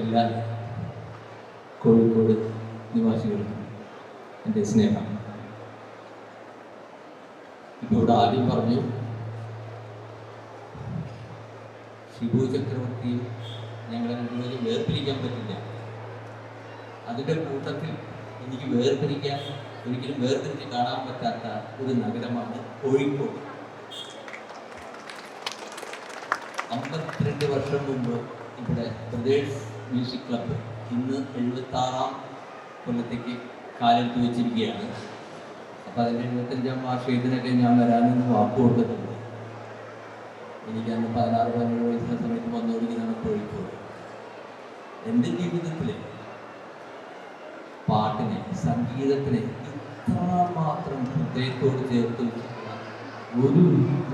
എല്ലാ കോഴിക്കോട് നിവാസികൾക്കും എന്റെ സ്നേഹം. ഇവിടെ ആദ്യം പറഞ്ഞു ഷിബു ചക്രവർത്തി ഞങ്ങളെ രണ്ടുപേരും വേർപിരിക്കാൻ പറ്റില്ല. അതിന്റെ കൂട്ടത്തിൽ എനിക്ക് വേർതിരിക്കാൻ ഒരിക്കലും വേർതിരിച്ച് കാണാൻ പറ്റാത്ത ഒരു നഗരമാണ് കോഴിക്കോട്. അമ്പത്തിരണ്ട് വർഷം മുമ്പ് ഇവിടെ ബ്രദേഴ്സ് മ്യൂസിക് ക്ലബ്ബ് ഇന്ന് എഴുപത്തി ആറാം കൊല്ലത്തേക്ക് കാലെടുത്ത് വെച്ചിരിക്കുകയാണ് അപ്പോൾ അതിന്റെ എഴുപത്തഞ്ചാം വാർഷികത്തിനൊക്കെ ഞാൻ വരാനെന്ന് വാക്ക് കൊടുത്തിട്ടുണ്ട്. എനിക്ക് അന്ന് പതിനാറ് പതിനേഴ് വയസ്സിലെ സമയത്ത് വന്നുകൊണ്ടിരിക്കുന്നതാണ് കോഴിക്കോട്. എന്റെ ജീവിതത്തിൽ പാട്ടിനെ സംഗീതത്തിനെ ഇത്രമാത്രം ഹൃദയത്തോട് ചേർത്ത് ഒരു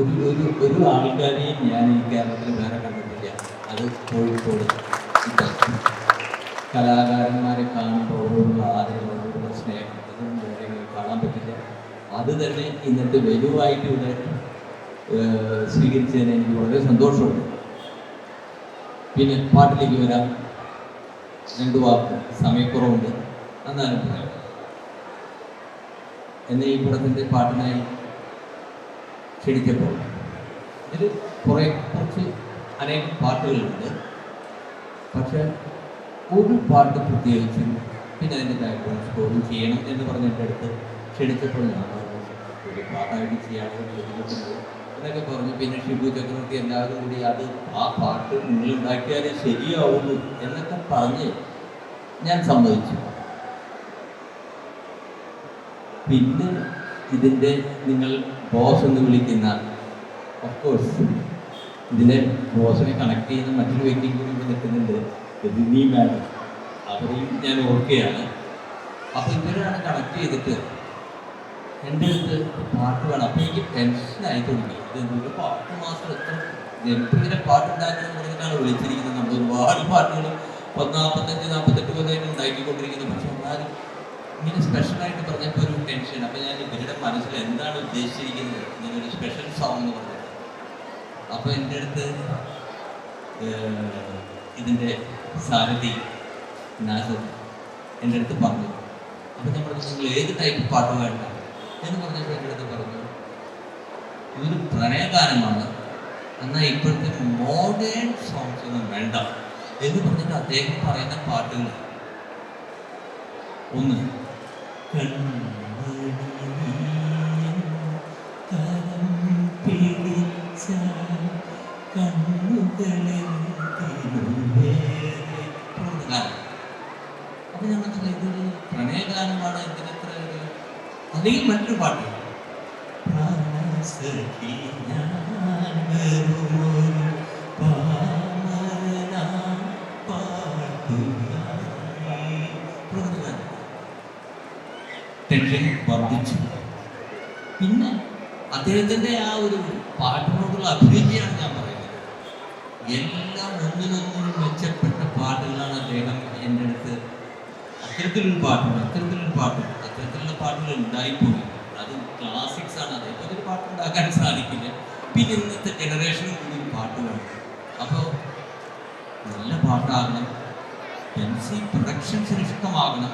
ഒരു ഒരു ഒരു ആൾക്കാരെയും ഞാൻ ഈ കേരളത്തിൽ വേറെ കണ്ടിട്ടില്ല. അത് കോഴിക്കോട്. കലാകാരന്മാരെ കാണുമ്പോൾ ഉള്ള ആദരവ് അവരോടുള്ള സ്നേഹം. അതൊന്നും വേറെ കാണാൻ പറ്റില്ല. അത് തന്നെ ഇന്നത്തെ വലുവായിട്ട് ഇവിടെ സ്വീകരിച്ചതിന് എനിക്ക് വളരെ സന്തോഷമുണ്ട്. പിന്നെ പാട്ടിലേക്ക് വരാം. രണ്ട് വാക്ക്. സമയക്കുറവുണ്ട്. എന്നാണ് പറയാം. എന്നെ ഈ പടത്തിന്റെ പാട്ടിനായി ക്ഷണിച്ചപ്പോൾ ഇതിൽ കുറേ കുറച്ച് അനേകം പാട്ടുകളുണ്ട്. പക്ഷെ ഒരു പാട്ട് പ്രത്യേകിച്ചും പിന്നെ അതിന്റെ ബാക്ക്ഗ്രൗണ്ട് സ്കോറും ചെയ്യണം എന്ന് പറഞ്ഞ എന്റെ അടുത്ത് ക്ഷണിച്ചപ്പോൾ ഞാൻ ഒരു പാട്ടായിട്ട് ചെയ്യാനുള്ള എന്നൊക്കെ പറഞ്ഞു. പിന്നെ ഷിബു ചക്രവർത്തി എല്ലാവരും കൂടി അത് ആ പാട്ട് നിങ്ങൾ ഉണ്ടാക്കിയാലേ ശരിയാവുള്ളൂ എന്നൊക്കെ പറഞ്ഞ് ഞാൻ സമ്മതിച്ചു. പിന്നെ ഇതിന്റെ നിങ്ങൾ ബോസ് എന്ന് വിളിക്കുന്ന ഓഫ് കോഴ്സ് ഇതിന്റെ ബോസിനെ കണക്ട് ചെയ്യുന്ന മറ്റൊരു വ്യക്തി കൂടി നിൽക്കുന്നുണ്ട്. റിനി മാഡം അവരെയും ഞാൻ ഓർക്കുകയാണ്. അപ്പോൾ ഇവരാണ് കണക്ട് ചെയ്തിട്ട് എന്റെ അടുത്ത് പാട്ട് വേണം. അപ്പോൾ എനിക്ക് ടെൻഷനായി തുടങ്ങി. ഇത് ഒരു പാട്ട് മാസ്റ്റർ എത്ര ജനപ്രിയ പാട്ടുണ്ടാക്കണം പറഞ്ഞിട്ടാണ് വിളിച്ചിരിക്കുന്നത്. നമ്മൾ ഒരുപാട് പാട്ടുകൾ പത്ത് നാൽപ്പത്തഞ്ച് നാൽപ്പത്തെട്ട് കൊല്ലമായിട്ട് ഉണ്ടാക്കിക്കൊണ്ടിരിക്കുന്നത് പക്ഷെ എന്നാലും ഇങ്ങനെ സ്പെഷ്യലായിട്ട് പറഞ്ഞപ്പോൾ ഒരു ടെൻഷൻ അപ്പോൾ ഞാൻ ഇവരുടെ മനസ്സിൽ എന്താണ് ഉദ്ദേശിച്ചിരിക്കുന്നത്? ഇങ്ങനെ ഒരു സ്പെഷ്യൽ സോങ് എന്ന് പറഞ്ഞത് അപ്പോൾ എന്റെ അടുത്ത് ഇതിന്റെ സാരഥി നാസർ എന്റെ അടുത്ത് പറഞ്ഞു. അപ്പോൾ ഞാൻ പറഞ്ഞു നിങ്ങൾ ഏത് ടൈപ്പ് പാട്ട് വേണ്ട എന്ന് പറഞ്ഞപ്പോൾ എന്റെ അടുത്ത് പറഞ്ഞു ഇതൊരു പ്രണയഗാനമാണ്. എന്നാൽ ഇപ്പോഴത്തെ മോഡേൺ സോങ്സ് ഒന്നും വേണ്ട. എന്ന് പറഞ്ഞിട്ട് അദ്ദേഹം പറയുന്ന പാട്ടുകൾ. ഒന്ന് അപ്പൊ ഞാൻ മനസ്സിലായി ഇതൊരു പ്രണയഗാനമാണ് ഇതിനെത്ര ഒരു അല്ലെങ്കിൽ മറ്റൊരു പാട്ട് പ്രാണസഖി ഞാൻ വെറുമൊരു പാമരനാ പാട്ടുകാരി. തുടങ്ങുന്ന മറ്റൊരു പാട്ട് പിന്നെ അദ്ദേഹത്തിന്റെ ആ ഒരു പാട്ടിനോടുള്ള അഭിരുചിയാണ് ഞാൻ പറയുന്നത് എല്ലാം ഒന്നിനൊന്നിനും മെച്ചപ്പെട്ട പാട്ടുകളാണ് അദ്ദേഹം എന്റെ അടുത്ത് അത്തരത്തിലൊരു പാട്ടുണ്ട് അത്തരത്തിലൊരു പാട്ടുണ്ട് ഉണ്ടായിപ്പോയി. അത് ക്ലാസിക്സ് ആണ് അതേപോലെ ഒരു പാട്ട് ഉണ്ടാക്കാൻ സാധിക്കില്ല. പിന്നെ ഇന്നത്തെ ജനറേഷനും കൂടി പാട്ട് വേണം അപ്പോൾ നല്ല പാട്ടാകണം. M C പ്രൊഡക്ഷൻസിന് ഇഷ്ടമാകണം.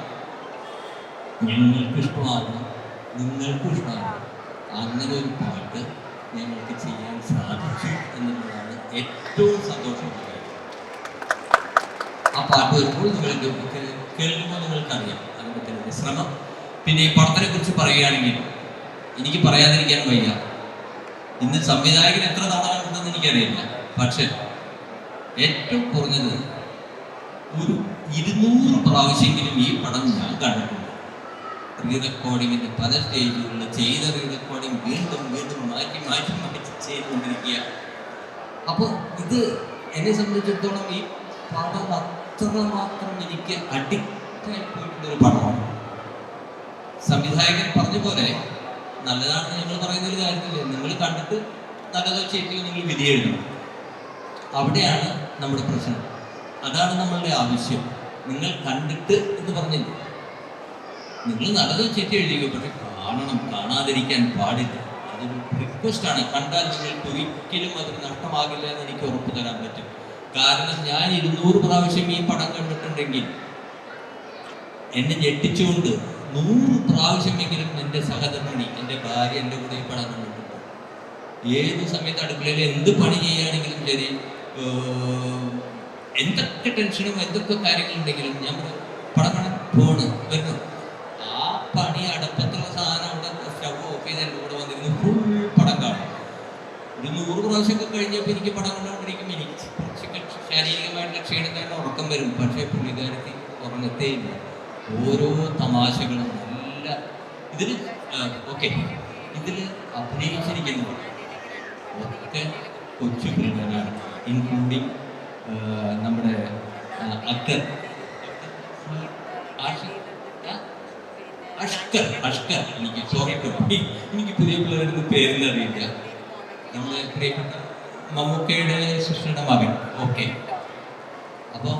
ഞങ്ങൾക്ക് ഇഷ്ടമാകണം നിങ്ങൾക്കും ഇഷ്ടമാകണം. അങ്ങനെ ഒരു പാട്ട് ഞങ്ങൾക്ക് ചെയ്യാൻ സാധിച്ചു എന്നുള്ളതാണ് ഏറ്റവും സന്തോഷമുള്ള കാര്യം. ആ പാട്ട് വരുമ്പോൾ നിങ്ങൾക്ക് കേൾക്കുമ്പോൾ നിങ്ങൾക്കറിയാം. അതിന്റെ ശ്രമം. പിന്നെ ഈ പടത്തിനെ കുറിച്ച് പറയുകയാണെങ്കിൽ എനിക്ക് പറയാതിരിക്കാൻ വയ്യ. ഇന്ന് സംവിധായകൻ എത്ര തവണ ഉണ്ടെന്ന് എനിക്കറിയില്ല. പക്ഷെ ഏറ്റവും കുറഞ്ഞത് ഒരു ഇരുന്നൂറ് പ്രാവശ്യമെങ്കിലും ഈ പടം ഞാൻ കണ്ടിട്ടുണ്ട്. റീ റെക്കോർഡിങ്ങിന്റെ പല സ്റ്റേജുകളിൽ ചെയ്ത റീ റെക്കോർഡിങ് വീണ്ടും വീണ്ടും മാറ്റി മാറ്റി മാറ്റി ചെയ്തുകൊണ്ടിരിക്കുക അപ്പോൾ ഇത് എന്നെ സംബന്ധിച്ചിടത്തോളം ഈ പടം അത്രമാത്രം എനിക്ക് അഡിക്റ്റായി പോയിട്ടുള്ളൊരു പടമാണ്. സംവിധായകൻ പറഞ്ഞ പോലെ നല്ലതാണെന്ന് നിങ്ങൾ പറയുന്ന ഒരു കാര്യത്തിൽ നിങ്ങൾ കണ്ടിട്ട് നല്ലതോ ചെയ്തിയോ നിങ്ങൾ വിധി എഴുതണം. അവിടെയാണ് നമ്മുടെ പ്രശ്നം. അതാണ് നമ്മളുടെ ആവശ്യം. നിങ്ങൾ കണ്ടിട്ട് എന്ന് പറഞ്ഞില്ല? നിങ്ങൾ നല്ലതോ ചീത്ത എഴുതിയോ പക്ഷെ കാണണം കാണാതിരിക്കാൻ പാടില്ല. അതൊരു റിക്വസ്റ്റ് ആണ്. കണ്ടാൽ നിങ്ങൾക്ക് ഒരിക്കലും അത് നഷ്ടമാകില്ല എന്ന് എനിക്ക് ഉറപ്പ് തരാൻ പറ്റും. കാരണം ഞാൻ ഇരുന്നൂറ് പ്രാവശ്യം ഈ പടം കണ്ടിട്ടുണ്ടെങ്കിൽ എന്നെ ഞെട്ടിച്ചുകൊണ്ട് നൂറ് പ്രാവശ്യമെങ്കിലും എന്റെ സഹധർമ്മിണി എന്റെ ഭാര്യ എന്റെ കൂടെ ഈ പടം കണ്ടിട്ടുണ്ട് ഏത് സമയത്ത് അടുക്കളയിൽ എന്ത് പണി ചെയ്യുകയാണെങ്കിലും ശരി എന്തൊക്കെ ടെൻഷനും എന്തൊക്കെ കാര്യങ്ങളുണ്ടെങ്കിലും ഞാൻ പടം പോണ് വരുന്നു ആ പണി അടപ്പത്തുള്ള സാധനം അവിടെ സ്റ്റവ് ഓഫ് ചെയ്ത് എന്റെ കൂടെ വന്നിരുന്നു ഫുൾ പടം കാണും. ഒരു നൂറ് പ്രാവശ്യമൊക്കെ കഴിഞ്ഞപ്പോൾ എനിക്ക് പടം കണ്ടുകൊണ്ടിരിക്കും എനിക്ക് കുറച്ചൊക്കെ ശാരീരികമായിട്ടുള്ള ക്ഷീണം ഉറക്കം വരും. പക്ഷേ പുള്ളിക്കാരത്തി ഉറങ്ങത്തേയില്ല ഓരോ തമാശകളും നല്ല ഇതിൽ ഓക്കെ. ഇതിൽ അഭിനയിച്ചിരിക്കുന്നത് ഒക്കെ കൊച്ചു പിള്ളേരാണ്. ഇൻക്ലൂഡിങ് നമ്മുടെ അക്കർ? അഷ്കർ അഷ്കർ എനിക്ക് സോറി എനിക്ക് പുതിയ പിള്ളേരുടെ പേരിൽ അറിയില്ല. നമ്മുടെ പ്രിയപ്പെട്ട മമ്മൂക്കയുടെ സിസ്റ്ററുടെ മകൻ. ഓക്കെ. അപ്പോൾ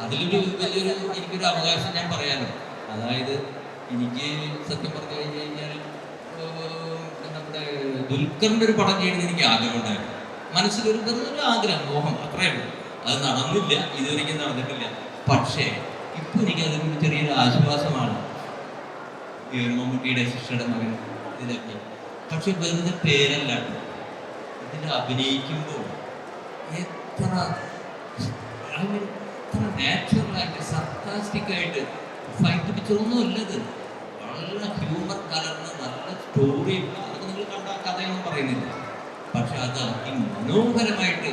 അതിലൊരു വലിയൊരു എനിക്കൊരു അവകാശം ഞാൻ പറയാനോ. അതായത് എനിക്ക് സത്യം പറഞ്ഞു കഴിഞ്ഞു കഴിഞ്ഞാൽ നമ്മുടെ ദുൽഖറിന്റെ ഒരു പടം ചെയ്യണമെന്ന് എനിക്ക് ആഗ്രഹം ഉണ്ടായിരുന്നു. മനസ്സിൽ ഒരു ആഗ്രഹം മോഹം അത്രയേ ഉള്ളൂ. അത് നടന്നില്ല ഇതുവരെയ്ക്കും നടന്നിട്ടില്ല. പക്ഷേ ഇപ്പൊ എനിക്ക് അതൊരു ചെറിയൊരു ആശ്വാസമാണ്. മമ്മൂട്ടിയുടെ ശിക്ഷയുടെ മകൻ ഇതിലൊക്കെ. പക്ഷെ വെറുതെ പേരല്ല ഇതിൽ അഭിനയിക്കുമ്പോൾ എത്ര എത്ര നാച്ചുറലായിട്ട് സർക്കാസ്റ്റിക്കായിട്ട് അല്ലത് വളരെ ഹ്യൂമർ കലർന്ന നല്ല സ്റ്റോറി അതൊക്കെ നിങ്ങൾ കണ്ട കഥയൊന്നും പറയുന്നില്ല. പക്ഷെ അത് അതിമനോഹരമായിട്ട്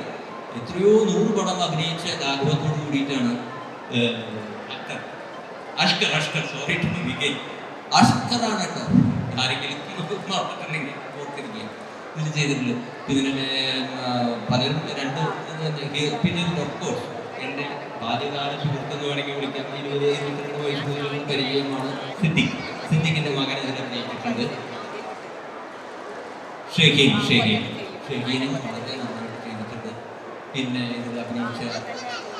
എത്രയോ നൂറ് പടം അഭിനയിച്ച ലാഘവത്തോട് കൂടിയിട്ടാണ് അഷ്കർ അഷ്കർ സോറി ടു വിജയ്. അഷ്കറാണ് കേട്ടോ. ആരെങ്കിലും മറന്നിട്ടുണ്ടെങ്കിൽ ഓർത്തിരിക്കുക. ഇത് ചെയ്തിട്ടുണ്ട്. ഇതിനെ പലരും രണ്ട് പിന്നെ ഓഫ്കോഴ്സ് വയസ്സ് മുതലുള്ള പരിചയമാണ് സിദ്ദിഖ് സിദ്ദിഖിന്റെ മകൻ ഇതിൽ അഭിനയിച്ചിട്ടുണ്ട്. ഷെഹീൻ ഷെഹീൻ ഷെഹീനും വളരെ നന്നായിട്ട് ചെയ്തിട്ടുണ്ട്. പിന്നെ ഇതിൽ അഭിനയിച്ച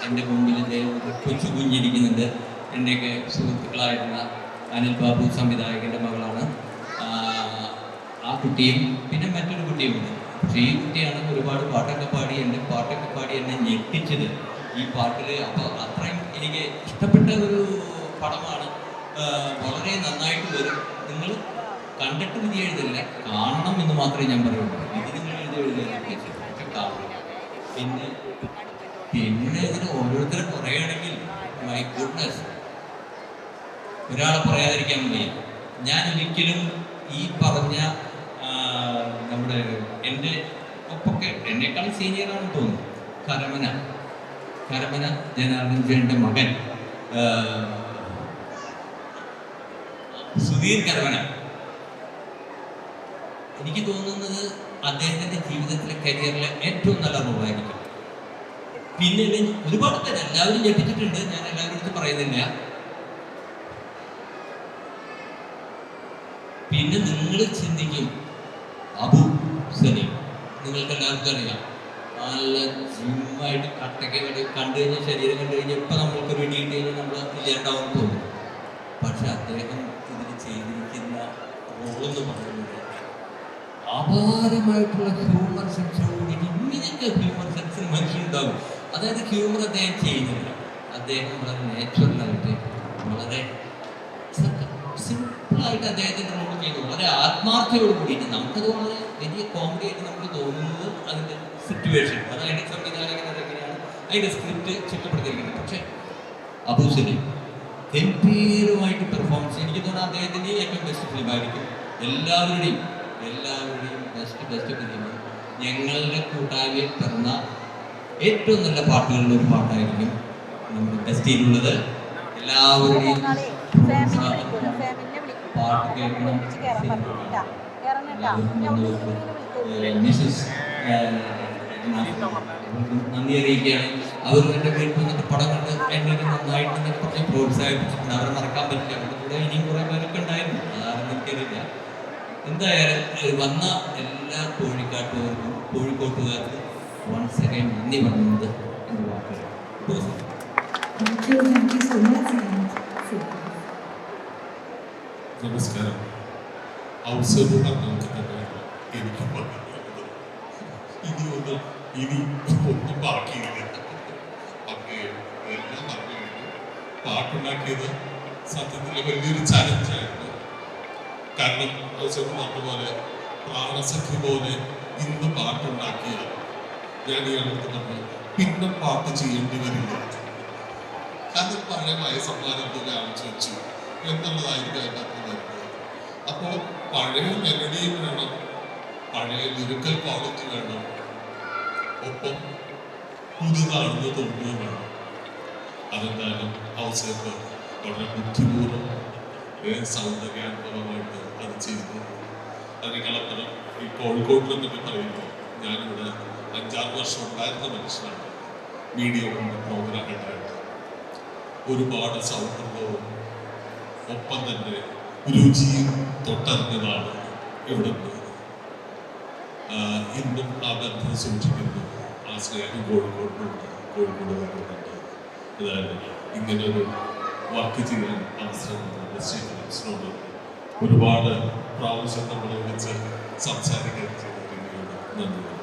എന്റെ മുമ്പിൽ ഒരു കൊച്ചു കുഞ്ഞിരിക്കുന്നുണ്ട്. എന്റെയൊക്കെ സുഹൃത്തുക്കളായിരുന്ന അനിൽ ബാബു സംവിധായകന്റെ മകളാണ്. ആ കുട്ടിയും പിന്നെ മറ്റൊരു കുട്ടിയുമുണ്ട്. പക്ഷേ ഈ കുട്ടിയാണ് ഒരുപാട് പാട്ടൊക്കെ പാടി എന്റെ പാട്ടൊക്കെ പാടി എന്നെ ഞെട്ടിച്ചത്. ഈ പാട്ടിൽ അപ്പോൾ അത്രയും എനിക്ക് ഇഷ്ടപ്പെട്ട ഒരു പടമാണ് വളരെ നന്നായിട്ട് വരും. നിങ്ങൾ കണ്ടിട്ട് വിധി എഴുതില്ല? കാണണം എന്ന് മാത്രമേ ഞാൻ പറയുള്ളൂ. പിന്നെ പിന്നെ ഇതിന് ഓരോരുത്തരെ പറയുകയാണെങ്കിൽ മൈ ഗുഡ്നസ് ഒരാളെ പറയാതിരിക്കാൻ വയ്യ. ഞാൻ ഒരിക്കലും ഈ പറഞ്ഞ നമ്മുടെ എന്റെ ഒപ്പൊക്കെ എന്നെക്കാൾ സീനിയറാണെന്ന് തോന്നുന്നു. കരമന. കരമന ജനാർദ്ദൻ ജയന്റെ മകൻ. സുധീർ കരമന എനിക്ക് തോന്നുന്നത് അദ്ദേഹത്തിന്റെ ജീവിതത്തിലെ കരിയറിലെ ഏറ്റവും നല്ല റോളായിരിക്കും പിന്നെ ഒരുപാട് പേര് എല്ലാവരും ഞെട്ടിച്ചിട്ടുണ്ട്. ഞാൻ എല്ലാവരും അടുത്ത് പറയുന്നില്ല. പിന്നെ നിങ്ങൾ ചിന്തിക്കും അബു സലീം. നിങ്ങൾക്ക് എല്ലാവർക്കും അറിയാം. നല്ല ജിമ്മായിട്ട് കട്ടൊക്കെ കണ്ട് കഴിഞ്ഞാൽ ശരീരം കണ്ടു കഴിഞ്ഞാൽ ഇപ്പം നമ്മൾക്ക് ഒരു ഇടി കഴിഞ്ഞാൽ നമ്മൾ ഇല്ലാണ്ടാവും തോന്നും. പക്ഷെ അദ്ദേഹം ഇതിൽ ചെയ്തിരിക്കുന്ന റോളെന്ന് പറയുന്നത് അപാരമായിട്ടുള്ള ഹ്യൂമർ സെൻസോട് ഇങ്ങനെയൊക്കെ ഹ്യൂമർ സെൻസ് മനുഷ്യനുണ്ടാവും അതായത് ഹ്യൂമർ അദ്ദേഹം ചെയ്യുന്നില്ല. അദ്ദേഹം വളരെ നാച്ചുറലായിട്ട് വളരെ സിമ്പിളായിട്ട് അദ്ദേഹത്തിന്റെ റോൾ ചെയ്യുന്നു. വളരെ ആത്മാർത്ഥയോട് കൂടിയിട്ട് നമുക്കത് വളരെ വലിയ കോമഡി ആയിട്ട് നമുക്ക് തോന്നുന്നത് അതിന്റെ സിറ്റുവേഷൻ അതായത് അതിന്റെ എങ്ങനെയാണ്? അതെങ്ങനെയാണ് അതിന്റെ സ്ക്രിപ്റ്റ് ചിട്ടപ്പെടുത്തിയിരിക്കുന്നത്. പക്ഷേ അബൂസലി ഗംഭീരമായിട്ട് പെർഫോമൻസ് എനിക്ക് തോന്നുന്നു അദ്ദേഹത്തിന്റെ ഏറ്റവും ബെസ്റ്റ് ഫിലിമായിരിക്കും എല്ലാവരുടെയും എല്ലാവരുടെയും ബെസ്റ്റ് ബെസ്റ്റ് ഫിലിം ഞങ്ങളുടെ കൂട്ടായ്മയിൽ പിറന്ന ഏറ്റവും നല്ല പാട്ടുകളിൽ ഒരു പാട്ടായിരിക്കും നമ്മുടെ ബെസ്റ്റിയിലുള്ളത്. എല്ലാവരുടെയും പാട്ട് കേൾക്കണം. മിസ്സസ് നന്ദി അറിയിക്കുകയാണ്. അവർ എന്റെ വീട്ടിൽ വന്നിട്ട് പടം കണ്ട് എന്നെ നന്നായിട്ട് പറഞ്ഞ് പ്രോത്സാഹിപ്പിച്ചിട്ടുണ്ട്. അവരെ മറക്കാൻ പറ്റില്ല. അവരുടെ കൂടെ ഇനിയും കുറേ പേരൊക്കെ ഉണ്ടായിരുന്നു. അതാണ് എനിക്കറിയില്ല എന്തായാലും വന്ന എല്ലാ കോഴിക്കാട്ടുകാർക്കും കോഴിക്കോട്ടുകാർക്കും വൺസ് അഗൈൻ നന്ദി പറഞ്ഞത് എന്റെ വാക്കുകൾ ബോസ്. Thank പറഞ്ഞ പോലെ പ്രാണസഖ്യ പോലെ ഇന്ന് പാട്ടുണ്ടാക്കിയ ഞാൻ ഇയാളടുത്ത് പിന്നെ പാട്ട് ചെയ്യേണ്ടി വരില്ല. കാരണം പഴയ സമ്മാനം തുക ആലോചിച്ചു എന്നുള്ളതായിരിക്കും അതിന്റെ അർത്ഥം വരുന്നത്. അപ്പോൾ പഴയ മെലഡിയും വേണം പഴയ ലിറിക്കൽ ക്വാളിറ്റി വേണം. ഒപ്പം പുതുതാണെന്ന് തോന്നുകയും വേണം. അതെന്തായാലും അവസരത്തിൽ വളരെ ബുദ്ധിപൂർവം സൗന്ദര്യാത്മകമായിട്ട് അത് ചെയ്തു. അതിനേക്കാളപ്പുറം ഈ കോഴിക്കോട്ടിൽ പറ്റി പറയുമ്പോൾ ഞാനിവിടെ അഞ്ചാറ് വർഷം ഉണ്ടായിരുന്ന മനുഷ്യനാണ്. മീഡിയ പ്രോഗ്രാം ഹെഡായിട്ട് ഒരുപാട് സൗഹൃദവും ഒപ്പം തന്നെ രുചിയും തൊട്ടറിഞ്ഞതാണ് ഇവിടെ ഇന്നും ആ ബന്ധം സൂക്ഷിക്കുന്നു. ആ സ്നേഹം കോഴിക്കോടിനുണ്ട്. കോഴിക്കോട് വരുന്നുണ്ട് അതായത് ഇങ്ങനൊരു വർക്ക് ചെയ്യാൻ അവസരം ശ്രീ ഒരുപാട് പ്രാവശ്യം നമ്മളെ വിളിച്ച് സംസാരിക്കാൻ ചെയ്തിട്ടുണ്ട് നന്ദി.